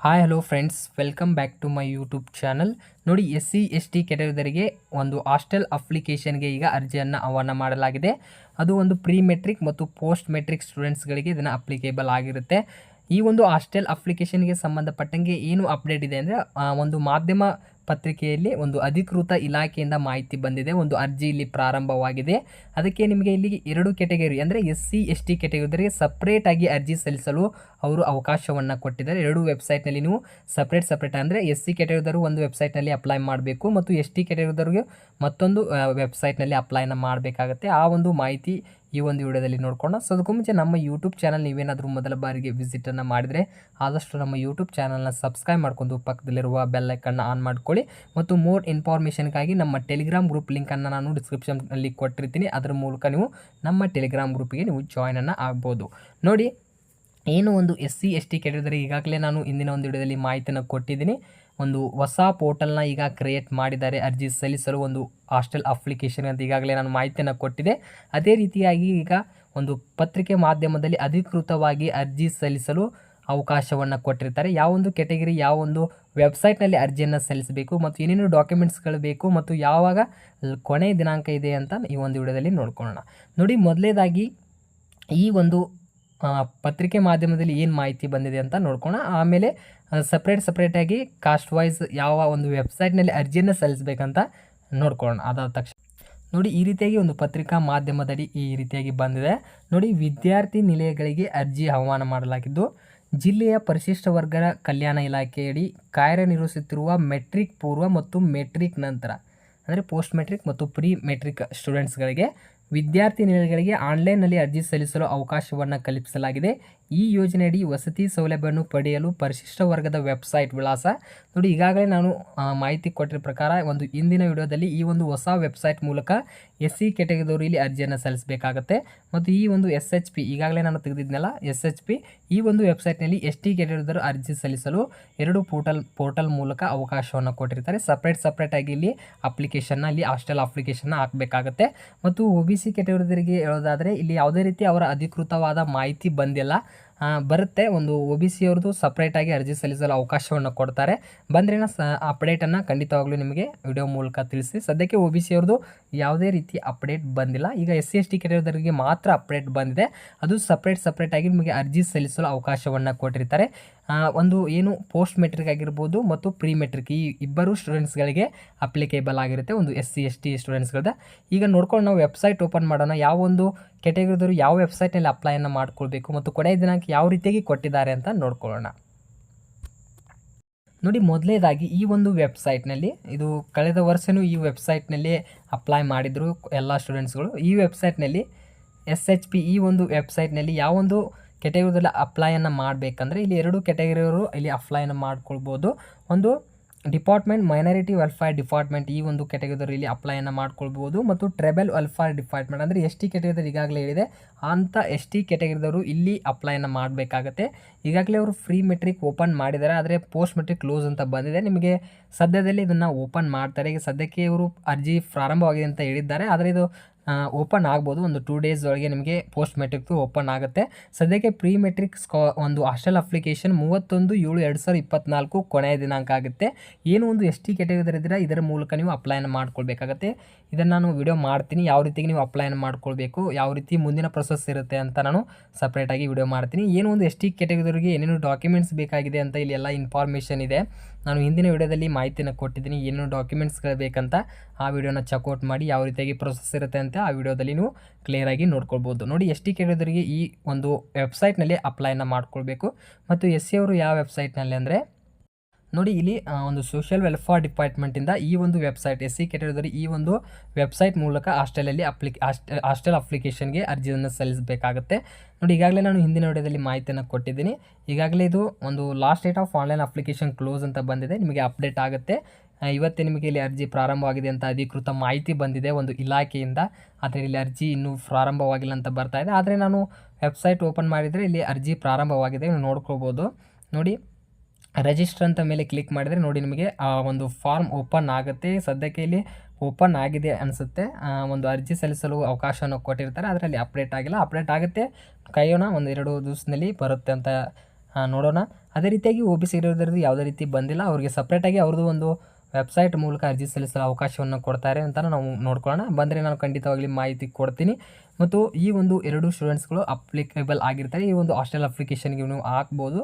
Hi hello friends welcome back to my YouTube channel ನೋಡಿ S C S T ಕೆಟಗರಿಗೆ ಒಂದು hostel ಅಪ್ಲಿಕೇಶನ್ಗೆ ಈಗ ಅರ್ಜಿಯನ್ನು ಆಹ್ವಾನ ಮಾಡಲಾಗಿದೆ. ಅದು ಒಂದು ಪ್ರೀ ಮೆಟ್ರಿಕ್ ಮತ್ತು ಪೋಸ್ಟ್ ಮೆಟ್ರಿಕ್ ಸ್ಟೂಡೆಂಟ್ಸ್ಗಳಿಗೆ ಇದನ್ನು ಅಪ್ಲಿಕೇಬಲ್ ಆಗಿರುತ್ತೆ. ಈ ಒಂದು ಹಾಸ್ಟೆಲ್ ಅಪ್ಲಿಕೇಶನ್ಗೆ ಸಂಬಂಧಪಟ್ಟಂಗೆ ಏನು ಅಪ್ಡೇಟ್ ಇದೆ ಅಂದರೆ ಒಂದು ಮಾಧ್ಯಮ ಪತ್ರಿಕೆಯಲ್ಲಿ ಒಂದು ಅಧಿಕೃತ ಇಲಾಖೆಯಿಂದ ಮಾಹಿತಿ ಬಂದಿದೆ, ಒಂದು ಅರ್ಜಿ ಇಲ್ಲಿ ಪ್ರಾರಂಭವಾಗಿದೆ. ಅದಕ್ಕೆ ನಿಮಗೆ ಇಲ್ಲಿ ಎರಡು ಕೆಟಗರಿ ಅಂದರೆ ಎಸ್ ಸಿ, ಎಸ್ ಟಿ ಕೆಟಗರಿಗೆ ಸಪ್ರೇಟಾಗಿ ಅರ್ಜಿ ಸಲ್ಲಿಸಲು ಅವರು ಅವಕಾಶವನ್ನು ಕೊಟ್ಟಿದ್ದಾರೆ. ಎರಡು ವೆಬ್ಸೈಟ್ನಲ್ಲಿ ನೀವು ಸಪ್ರೇಟ್ ಸಪ್ರೇಟ್ ಅಂದರೆ ಎಸ್ ಸಿ ಕೆಟಗರಿದವರು ಒಂದು ವೆಬ್ಸೈಟ್ನಲ್ಲಿ ಅಪ್ಲೈ ಮಾಡಬೇಕು ಮತ್ತು ಎಸ್ ಟಿ ಕೆಟಗರಿದವ್ರಿಗೆ ಮತ್ತೊಂದು ವೆಬ್ಸೈಟ್ನಲ್ಲಿ ಅಪ್ಲೈನ ಮಾಡಬೇಕಾಗತ್ತೆ. ಆ ಒಂದು ಮಾಹಿತಿ ಈ ಒಂದು ವಿಡಿಯೋದಲ್ಲಿ ನೋಡ್ಕೊಂಡು ಸೊ ಅದಕ್ಕೂ ಮುಂಚೆ ನಮ್ಮ ಯೂಟ್ಯೂಬ್ ಚಾನಲ್ ನೀವೇನಾದರೂ ಮೊದಲ ಬಾರಿಗೆ ವಿಸಿಟನ್ನು ಮಾಡಿದರೆ ಆದಷ್ಟು ನಮ್ಮ ಯೂಟ್ಯೂಬ್ ಚಾನಲ್ನ ಸಬ್ಸ್ಕ್ರೈಬ್ ಮಾಡ್ಕೊಂಡು ಪಕ್ಕದಲ್ಲಿರುವ ಬೆಲ್ಲೈಕನ್ನು ಆನ್ ಮಾಡ್ಕೊಳ್ಳಿ. ಮತ್ತು ಮೋರ್ ಇನ್ಫಾರ್ಮೇಷನ್ಗಾಗಿ ನಮ್ಮ ಟೆಲಿಗ್ರಾಮ್ ಗ್ರೂಪ್ ಲಿಂಕನ್ನು ನಾನು ಡಿಸ್ಕ್ರಿಪ್ಷನ್ನಲ್ಲಿ ಕೊಟ್ಟಿರ್ತೀನಿ. ಅದರ ಮೂಲಕ ನೀವು ನಮ್ಮ ಟೆಲಿಗ್ರಾಮ್ ಗ್ರೂಪಿಗೆ ನೀವು ಜಾಯ್ನನ್ನು ಆಗ್ಬೋದು. ನೋಡಿ, ಏನು ಒಂದು S C S T category ಈಗಾಗಲೇ ನಾನು ಇಂದಿನ ಒಂದು ವಿಡಿಯೋದಲ್ಲಿ ಮಾಹಿತಿಯನ್ನು ಕೊಟ್ಟಿದ್ದೀನಿ. ಒಂದು ಹೊಸ ಪೋರ್ಟಲ್ನ ಈಗ ಕ್ರಿಯೇಟ್ ಮಾಡಿದ್ದಾರೆ ಅರ್ಜಿ ಸಲ್ಲಿಸಲು ಒಂದು ಹಾಸ್ಟೆಲ್ ಅಪ್ಲಿಕೇಶನ್ ಅಂತ ಈಗಾಗಲೇ ನಾನು ಮಾಹಿತಿಯನ್ನು ಕೊಟ್ಟಿದೆ. ಅದೇ ರೀತಿಯಾಗಿ ಈಗ ಒಂದು ಪತ್ರಿಕೆ ಮಾಧ್ಯಮದಲ್ಲಿ ಅಧಿಕೃತವಾಗಿ ಅರ್ಜಿ ಸಲ್ಲಿಸಲು ಅವಕಾಶವನ್ನು ಕೊಟ್ಟಿರ್ತಾರೆ. ಯಾವೊಂದು ಕೆಟಗರಿ ಯಾವೊಂದು ವೆಬ್ಸೈಟ್ನಲ್ಲಿ ಅರ್ಜಿಯನ್ನು ಸಲ್ಲಿಸಬೇಕು ಮತ್ತು ಏನೇನು ಡಾಕ್ಯುಮೆಂಟ್ಸ್ಗಳು ಬೇಕು ಮತ್ತು ಯಾವಾಗ ಕೊನೆಯ ದಿನಾಂಕ ಇದೆ ಅಂತ ಈ ಒಂದು ವಿಡಿಯೋದಲ್ಲಿ ನೋಡ್ಕೊಳ್ಳೋಣ. ನೋಡಿ ಮೊದಲೇದಾಗಿ ಈ ಒಂದು ಪತ್ರಿಕೆ ಮಾಧ್ಯಮದಲ್ಲಿ ಏನು ಮಾಹಿತಿ ಬಂದಿದೆ ಅಂತ ನೋಡ್ಕೋಣ. ಆಮೇಲೆ ಸಪ್ರೇಟ್ ಸಪ್ರೇಟಾಗಿ ಕಾಸ್ಟ್ ವೈಸ್ ಯಾವ ಒಂದು ವೆಬ್ಸೈಟ್ನಲ್ಲಿ ಅರ್ಜಿಯನ್ನು ಸಲ್ಲಿಸಬೇಕಂತ ನೋಡ್ಕೊಳ್ಳೋಣ ಅದಾದ ತಕ್ಷಣ. ನೋಡಿ, ಈ ರೀತಿಯಾಗಿ ಒಂದು ಪತ್ರಿಕಾ ಮಾಧ್ಯಮದಲ್ಲಿ ಈ ರೀತಿಯಾಗಿ ಬಂದಿದೆ. ನೋಡಿ, ವಿದ್ಯಾರ್ಥಿ ನಿಲಯಗಳಿಗೆ ಅರ್ಜಿ ಆಹ್ವಾನ ಮಾಡಲಾಗಿದ್ದು, ಜಿಲ್ಲೆಯ ಪರಿಶಿಷ್ಟ ವರ್ಗದ ಕಲ್ಯಾಣ ಇಲಾಖೆಯಡಿ ಕಾರ್ಯನಿರ್ವಹಿಸುತ್ತಿರುವ ಮೆಟ್ರಿಕ್ ಪೂರ್ವ ಮತ್ತು ಮೆಟ್ರಿಕ್ ನಂತರ, ಅಂದರೆ ಪೋಸ್ಟ್ ಮೆಟ್ರಿಕ್ ಮತ್ತು ಪ್ರೀ ಮೆಟ್ರಿಕ್ ಸ್ಟೂಡೆಂಟ್ಸ್ಗಳಿಗೆ ವಿದ್ಯಾರ್ಥಿ ನಿಲಯಗಳಿಗೆ ಆನ್ಲೈನ್ನಲ್ಲಿ ಅರ್ಜಿ ಸಲ್ಲಿಸಲು ಅವಕಾಶವನ್ನು ಕಲ್ಪಿಸಲಾಗಿದೆ. ಈ ಯೋಜನೆಯಡಿ ವಸತಿ ಸೌಲಭ್ಯವನ್ನು ಪಡೆಯಲು ಪರಿಶಿಷ್ಟ ವರ್ಗದ ವೆಬ್ಸೈಟ್ ವಿಳಾಸ. ನೋಡಿ, ಈಗಾಗಲೇ ನಾನು ಮಾಹಿತಿ ಕೊಟ್ಟಿರೋ ಪ್ರಕಾರ ಒಂದು ಇಂದಿನ ವಿಡಿಯೋದಲ್ಲಿ ಈ ಒಂದು ಹೊಸ ವೆಬ್ಸೈಟ್ ಮೂಲಕ ಎಸ್ ಸಿ ಇಲ್ಲಿ ಅರ್ಜಿಯನ್ನು ಸಲ್ಲಿಸಬೇಕಾಗತ್ತೆ. ಮತ್ತು ಈ ಒಂದು ಎಸ್ ಎಚ್ ಪಿ ಈಗಾಗಲೇ ನಾನು ತೆಗೆದಿದ್ದೆನಲ್ಲ ಎಸ್ ಎಚ್ ಪಿ ಈ ಒಂದು ವೆಬ್ಸೈಟ್ನಲ್ಲಿ ಎಸ್ ಟಿ ಕೆಟಗರಿದವರು ಅರ್ಜಿ ಸಲ್ಲಿಸಲು ಎರಡು ಪೋರ್ಟಲ್ ಪೋರ್ಟಲ್ ಮೂಲಕ ಅವಕಾಶವನ್ನು ಕೊಟ್ಟಿರ್ತಾರೆ. ಸಪ್ರೇಟ್ ಸಪ್ರೇಟಾಗಿ ಇಲ್ಲಿ ಅಪ್ಲಿಕೇಶನ್ನ ಇಲ್ಲಿ ಹಾಸ್ಟೆಲ್ ಅಪ್ಲಿಕೇಶನ್ನ ಹಾಕಬೇಕಾಗತ್ತೆ. ಮತ್ತು ಒ ಬಿ ಸಿ ಕೆಟಗರಿದರಿಗೆ ಹೇಳೋದಾದರೆ, ಇಲ್ಲಿ ಯಾವುದೇ ರೀತಿ ಅವರ ಅಧಿಕೃತವಾದ ಮಾಹಿತಿ ಬಂದಿಲ್ಲ. ಬರುತ್ತೆ. ಒಂದು ಒ ಬಿ ಸಿ ಅವ್ರದ್ದು ಸಪ್ರೇಟಾಗಿ ಅರ್ಜಿ ಸಲ್ಲಿಸಲು ಅವಕಾಶವನ್ನು ಕೊಡ್ತಾರೆ. ಬಂದ್ರಿನ ಸ ಅಪ್ಡೇಟನ್ನು ಖಂಡಿತವಾಗ್ಲೂ ನಿಮಗೆ ವಿಡಿಯೋ ಮೂಲಕ ತಿಳಿಸಿ. ಸದ್ಯಕ್ಕೆ ಒ ಬಿ ಸಿ ಅವ್ರದ್ದು ಯಾವುದೇ ರೀತಿ ಅಪ್ಡೇಟ್ ಬಂದಿಲ್ಲ. ಈಗ ಎಸ್ ಸಿ ಎಸ್ ಟಿ ಕೆಟಗರಿದವರಿಗೆ ಮಾತ್ರ ಅಪ್ಡೇಟ್ ಬಂದಿದೆ. ಅದು ಸಪ್ರೇಟ್ ಸಪ್ರೇಟಾಗಿ ನಿಮಗೆ ಅರ್ಜಿ ಸಲ್ಲಿಸಲು ಅವಕಾಶವನ್ನು ಕೊಟ್ಟಿರ್ತಾರೆ. ಒಂದು ಏನು ಪೋಸ್ಟ್ ಮೆಟ್ರಿಕ್ ಆಗಿರ್ಬೋದು ಮತ್ತು ಪ್ರೀ ಮೆಟ್ರಿಕ್ ಈ ಇಬ್ಬರು ಸ್ಟೂಡೆಂಟ್ಸ್ಗಳಿಗೆ ಅಪ್ಲಿಕೇಬಲ್ ಆಗಿರುತ್ತೆ ಒಂದು ಎಸ್ ಸಿ ಎಸ್ ಟಿ ಸ್ಟೂಡೆಂಟ್ಸ್ಗಳದ್ದು ಈಗ ನೋಡ್ಕೊಂಡು ನಾವು ವೆಬ್ಸೈಟ್ ಓಪನ್ ಮಾಡೋಣ. ಯಾವ ಒಂದು ಕೆಟಗರಿದವರು ಯಾವ ವೆಬ್ಸೈಟ್ನಲ್ಲಿ ಅಪ್ಲೈಯನ್ನು ಮಾಡ್ಕೊಳ್ಬೇಕು. ಮತ್ತು ಕೊನೆಯ ದಿನಾಂಕ ಯಾವ ರೀತಿಯಾಗಿ ಕೊಟ್ಟಿದ್ದಾರೆ ಅಂತ ನೋಡ್ಕೊಳ್ಳೋಣ. ನೋಡಿ, ಮೊದಲೇದಾಗಿ ಈ ಒಂದು ವೆಬ್ಸೈಟ್ನಲ್ಲಿ, ಇದು ಕಳೆದ ವರ್ಷವೂ ಈ ವೆಬ್ಸೈಟ್ನಲ್ಲಿ ಅಪ್ಲೈ ಮಾಡಿದರು ಎಲ್ಲ ಸ್ಟೂಡೆಂಟ್ಸ್ಗಳು. ಈ ವೆಬ್ಸೈಟ್ನಲ್ಲಿ ಎಸ್ ಎಚ್ ಪಿ ಈ ಒಂದು ವೆಬ್ಸೈಟ್ನಲ್ಲಿ ಯಾವೊಂದು ಕೆಟಗರಿದಲ್ಲಿ ಅಪ್ಲೈಯನ್ನು ಮಾಡಬೇಕಂದ್ರೆ, ಇಲ್ಲಿ ಎರಡು ಕೆಟಗರಿಯವರು ಇಲ್ಲಿ ಅಪ್ಲೈಯನ್ನು ಮಾಡ್ಕೊಳ್ಬೋದು. ಒಂದು ಡಿಪಾರ್ಟ್ಮೆಂಟ್ ಮೈನಾರಿಟಿ ವೆಲ್ಫೇರ್ ಡಿಪಾರ್ಟ್ಮೆಂಟ್ ಈ ಒಂದು ಕೆಟಗರಿಯಲ್ಲಿ ಅಪ್ಲೈಯನ್ನು ಮಾಡ್ಕೊಳ್ಬೋದು ಮತ್ತು ಟ್ರೆಬಲ್ ವೆಲ್ಫೇರ್ ಡಿಪಾರ್ಟ್ಮೆಂಟ್ ಅಂದರೆ ಎಸ್ ಟಿ ಈಗಾಗಲೇ ಹೇಳಿದೆ. ಅಂಥ ಎಸ್ ಟಿ ಕೆಟಗರಿದವರು ಇಲ್ಲಿ ಅಪ್ಲೈಯನ್ನು ಮಾಡಬೇಕಾಗತ್ತೆ. ಈಗಾಗಲೇ ಅವರು ಫ್ರೀ ಮೆಟ್ರಿಕ್ ಓಪನ್ ಮಾಡಿದ್ದಾರೆ. ಆದರೆ ಪೋಸ್ಟ್ ಮೆಟ್ರಿಕ್ ಕ್ಲೋಸ್ ಅಂತ ಬಂದಿದೆ. ನಿಮಗೆ ಸದ್ಯದಲ್ಲಿ ಇದನ್ನು ಓಪನ್ ಮಾಡ್ತಾರೆ. ಈಗ ಸದ್ಯಕ್ಕೆ ಇವರು ಅರ್ಜಿ ಪ್ರಾರಂಭವಾಗಿದೆ ಅಂತ ಹೇಳಿದ್ದಾರೆ. ಆದರೆ ಇದು ಓಪನ್ ಆಗ್ಬೋದು. ಒಂದು ಟೂ ಡೇಸ್ ಒಳಗೆ ನಿಮಗೆ ಪೋಸ್ಟ್ ಮೆಟ್ರಿಕ್ದು ಓಪನ್ ಆಗುತ್ತೆ. ಸದ್ಯಕ್ಕೆ ಪ್ರೀ ಮೆಟ್ರಿಕ್ ಸ್ಕಾ ಒಂದು ಹಾಸ್ಟೆಲ್ ಅಪ್ಲಿಕೇಶನ್ ಮೂವತ್ತೊಂದು ಏಳು ಎರಡು ಸಾವಿರದ ಇಪ್ಪತ್ನಾಲ್ಕು ಕೊನೆಯ ದಿನಾಂಕ ಆಗುತ್ತೆ. ಏನು ಒಂದು ಎಸ್ ಟಿ ಕೆಟಗರಿ ಇದರ ಮೂಲಕ ನೀವು ಅಪ್ಲೈನ ಮಾಡ್ಕೊಳ್ಬೇಕಾಗತ್ತೆ. ಇದನ್ನು ನಾನು ವಿಡಿಯೋ ಮಾಡ್ತೀನಿ. ಯಾವ ರೀತಿಗೆ ನೀವು ಅಪ್ಲೈನ ಮಾಡ್ಕೊಳ್ಬೇಕು, ಯಾವ ರೀತಿ ಮುಂದಿನ ಪ್ರೊಸೆಸ್ ಇರುತ್ತೆ ಅಂತ ನಾನು ಸಪ್ರೇಟಾಗಿ ವಿಡಿಯೋ ಮಾಡ್ತೀನಿ. ಏನು ಒಂದು ಎಸ್ ಟಿ ಕೆಟಗರಿಗೆ ಏನೇನು ಡಾಕ್ಯುಮೆಂಟ್ಸ್ ಬೇಕಾಗಿದೆ ಅಂತ ಇಲ್ಲಿ ಎಲ್ಲ ಇನ್ಫಾರ್ಮೇಷನ್ ಇದೆ. ನಾನು ಹಿಂದಿನ ವಿಡಿಯೋದಲ್ಲಿ ಮಾಹಿತಿನ ಕೊಟ್ಟಿದ್ದೀನಿ. ಏನೇನು ಡಾಕ್ಯುಮೆಂಟ್ಸ್ಗಳು ಬೇಕಂತ ಆ ವಿಡಿಯೋನ ಚೆಕ್ಔಟ್ ಮಾಡಿ ಯಾವ ರೀತಿಯಾಗಿ ಪ್ರೊಸೆಸ್ ಇರುತ್ತೆ ಅಂತ ಆ ವಿಡಿಯೋದಲ್ಲಿ ನೀವು ಕ್ಲಿಯರಾಗಿ ನೋಡ್ಕೊಳ್ಬೋದು. ನೋಡಿ, ಎಸ್ ಟಿ ಕೇಳಿದವರಿಗೆ ಈ ಒಂದು ವೆಬ್ಸೈಟ್ನಲ್ಲಿ ಅಪ್ಲೈನ ಮಾಡ್ಕೊಳ್ಬೇಕು. ಮತ್ತು ಎಸ್ ಸಿ ಅವರು ಯಾವ ವೆಬ್ಸೈಟ್ನಲ್ಲಿ ಅಂದರೆ, ನೋಡಿ, ಇಲ್ಲಿ ಒಂದು ಸೋಷಿಯಲ್ ವೆಲ್ಫೇರ್ ಡಿಪಾರ್ಟ್ಮೆಂಟಿಂದ ಈ ಒಂದು ವೆಬ್ಸೈಟ್ ಎಸ್ ಸಿ ಕೆಟಗರಿ ಈ ಒಂದು ವೆಬ್ಸೈಟ್ ಮೂಲಕ ಹಾಸ್ಟೆಲಲ್ಲಿ ಅಪ್ಲಿಕ್ ಹಾಸ್ಟೆಲ್ ಅಪ್ಲಿಕೇಶನ್ಗೆ ಅರ್ಜಿಯನ್ನು ಸಲ್ಲಿಸಬೇಕಾಗುತ್ತೆ. ನೋಡಿ, ಈಗಾಗಲೇ ನಾನು ಹಿಂದಿನ ವಿಡಿಯೋದಲ್ಲಿ ಮಾಹಿತಿಯನ್ನು ಕೊಟ್ಟಿದ್ದೀನಿ. ಈಗಾಗಲೇ ಇದು ಒಂದು last date of online application close ಅಂತ ಬಂದಿದೆ. ನಿಮಗೆ ಅಪ್ಡೇಟ್ ಆಗುತ್ತೆ. ಇವತ್ತೇ ನಿಮಗೆ ಇಲ್ಲಿ ಅರ್ಜಿ ಪ್ರಾರಂಭವಾಗಿದೆ ಅಂತ ಅಧಿಕೃತ ಮಾಹಿತಿ ಬಂದಿದೆ ಒಂದು ಇಲಾಖೆಯಿಂದ. ಆದರೆ ಇಲ್ಲಿ ಅರ್ಜಿ ಇನ್ನೂ ಪ್ರಾರಂಭವಾಗಿಲ್ಲ ಅಂತ ಬರ್ತಾ ಇದೆ. ಆದರೆ ನಾನು ವೆಬ್ಸೈಟ್ ಓಪನ್ ಮಾಡಿದರೆ ಇಲ್ಲಿ ಅರ್ಜಿ ಪ್ರಾರಂಭವಾಗಿದೆ. ನೀವು ನೋಡ್ಕೋಬೋದು. ನೋಡಿ ರಿಜಿಸ್ಟರ್ ಅಂತ ಮೇಲೆ ಕ್ಲಿಕ್ ಮಾಡಿದರೆ ನೋಡಿ ನಿಮಗೆ, ಆ, ಒಂದು ಫಾರ್ಮ್ ಓಪನ್ ಆಗುತ್ತೆ. ಸದ್ಯಕ್ಕೆ ಇಲ್ಲಿ ಓಪನ್ ಆಗಿದೆ ಅನಿಸುತ್ತೆ. ಒಂದು ಅರ್ಜಿ ಸಲ್ಲಿಸಲು ಅವಕಾಶವನ್ನು ಕೊಟ್ಟಿರ್ತಾರೆ. ಅದರಲ್ಲಿ ಅಪ್ಡೇಟ್ ಆಗಿಲ್ಲ. ಅಪ್ಡೇಟ್ ಆಗುತ್ತೆ. ಕಾಯೋಣ, ಒಂದು ಎರಡು ದಿವಸದಲ್ಲಿ ಬರುತ್ತೆ ಅಂತ ನೋಡೋಣ. ಅದೇ ರೀತಿಯಾಗಿ ಒ ಬಿ ಸಿ ಇರೋದ್ರದ್ದು ಯಾವುದೇ ರೀತಿ ಬಂದಿಲ್ಲ. ಅವ್ರಿಗೆ ಸಪ್ರೇಟಾಗಿ ಅವ್ರದ್ದು ಒಂದು ವೆಬ್ಸೈಟ್ ಮೂಲಕ ಅರ್ಜಿ ಸಲ್ಲಿಸಲು ಅವಕಾಶವನ್ನು ಕೊಡ್ತಾರೆ ಅಂತ ನಾವು ನೋಡ್ಕೊಳ್ಳೋಣ. ಬಂದರೆ ನಾನು ಖಂಡಿತವಾಗ್ಲಿ ಮಾಹಿತಿ ಕೊಡ್ತೀನಿ. ಮತ್ತು ಈ ಒಂದು ಎರಡು ಸ್ಟೂಡೆಂಟ್ಸ್ಗಳು ಅಪ್ಲಿಕೇಬಲ್ ಆಗಿರ್ತಾರೆ. ಈ ಒಂದು ಹಾಸ್ಟೆಲ್ ಅಪ್ಲಿಕೇಶನ್ಗೆ ನೀವು ಹಾಕ್ಬೋದು.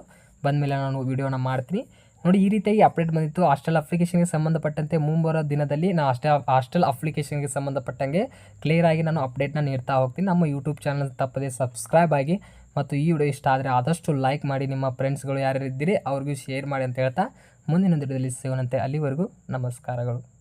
ಬಂದಮೇಲೆ ನಾನು ವೀಡಿಯೋನ ಮಾಡ್ತೀನಿ. ನೋಡಿ, ಈ ರೀತಿಯಾಗಿ ಅಪ್ಡೇಟ್ ಬಂದಿತ್ತು. ಹಾಸ್ಟೆಲ್ ಅಪ್ಲಿಕೇಶನ್ಗೆ ಸಂಬಂಧಪಟ್ಟಂತೆ ಮುಂಬರೋ ದಿನದಲ್ಲಿ ನಾನು ಅಷ್ಟೇ ಹಾಸ್ಟೆಲ್ ಅಪ್ಲಿಕೇಶನ್ಗೆ ಸಂಬಂಧಪಟ್ಟಂಗೆ ಕ್ಲಿಯರ್ ಆಗಿ ನಾನು ಅಪ್ಡೇಟ್ನ ನೀಡ್ತಾ ಹೋಗ್ತೀನಿ. ನಮ್ಮ ಯೂಟ್ಯೂಬ್ ಚಾನಲ್ ತಪ್ಪದೆ ಸಬ್ಸ್ಕ್ರೈಬ್ ಆಗಿ ಮತ್ತು ಈ ವಿಡಿಯೋ ಇಷ್ಟ ಆದರೆ ಆದಷ್ಟು ಲೈಕ್ ಮಾಡಿ. ನಿಮ್ಮ ಫ್ರೆಂಡ್ಸ್ಗಳು ಯಾರ್ಯಾರು ಇದ್ದೀರಿ ಅವ್ರಿಗೂ ಶೇರ್ ಮಾಡಿ ಅಂತ ಹೇಳ್ತಾ ಮುಂದಿನ ದಿನದಲ್ಲಿ ಸಿಗೋಣಂತೆ. ಅಲ್ಲಿವರೆಗೂ ನಮಸ್ಕಾರಗಳು.